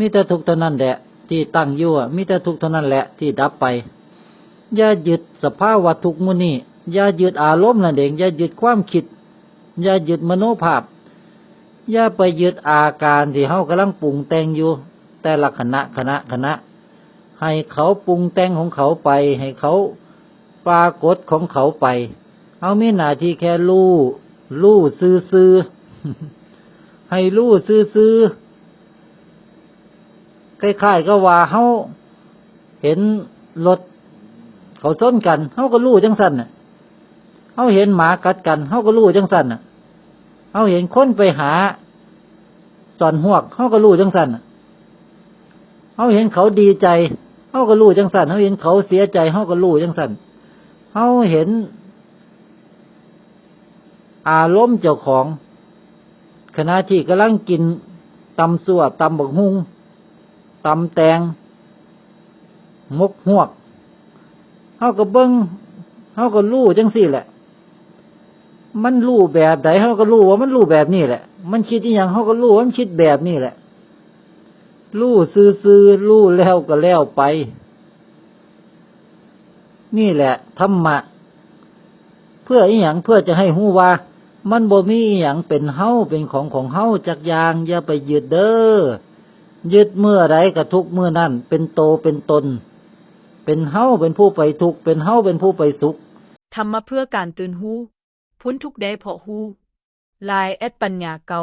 มีแต่ทุกข์เท่านั้นแหละ ที่ตั้งอยู่อะมีแต่ทุกข์เท่านั้นแหละที่ดับไป อย่ายึดสภาวะทุกข์มุนี่อย่ายึดอารมณ์นั่นเองอย่ายึดความคิด อย่ายึดมโนภาพ อย่าไปยึดอาการที่เฮากำลังปรุงแต่งอยู่ แต่ละคณะคณะคณะ ให้เขาปรุงแต่งของเขาไป ให้เขาปรากฏของเขาไปเอามีหน้าที่แค่รู้รู้ซื่อซื่อให้รู้ซื่อซื่อ คล้ายๆก็ว่าเฮาเห็นรถเขาซ้นกันเฮาก็รู้จังสั่นน่ะเฮาเห็นหมากัดกันเฮาก็รู้จังสั่นน่ะเฮาเห็นคนไปหาสอนหวกเฮาก็รู้จังสั่นน่ะเฮาเห็นเขาดีใจเฮาก็รู้จังสั่นเฮาเห็นเขาเสียใจเฮาก็รู้จังสั่นเฮาเห็น อารมณ์เจ้าของ ขณะที่กำลังกินตำสั่วตำบักฮุง ตำแตงมกหวกเฮาก็เบิ้งเฮาก็รู้จังสี่แหละ มันรู้แบบใดเฮาก็รู้ว่ามันรู้แบบนี้แหละ มันคิดอย่างเฮาก็รู้ว่ามันคิดแบบนี้แหละ รู้ซื่อๆรู้แล้วก็แล้วไป นี่แหละธรรมะ เพื่ออีหยังเพื่อจะให้หูว่า มันบ่มีอีหยังเป็นเฮาเป็นของของเฮาจักอย่างอย่าไปยึดเด้อ ยึดเมื่อไรก็ทุกเมื่อนั่นเป็นโตเป็นตน เป็นเฮาเป็นผู้ไปทุกเป็นเฮาเป็นผู้ไปสุขทำมาเพื่อการตื่นหูพ้นทุกได้เพราะหูลายแอดปัญญาเกา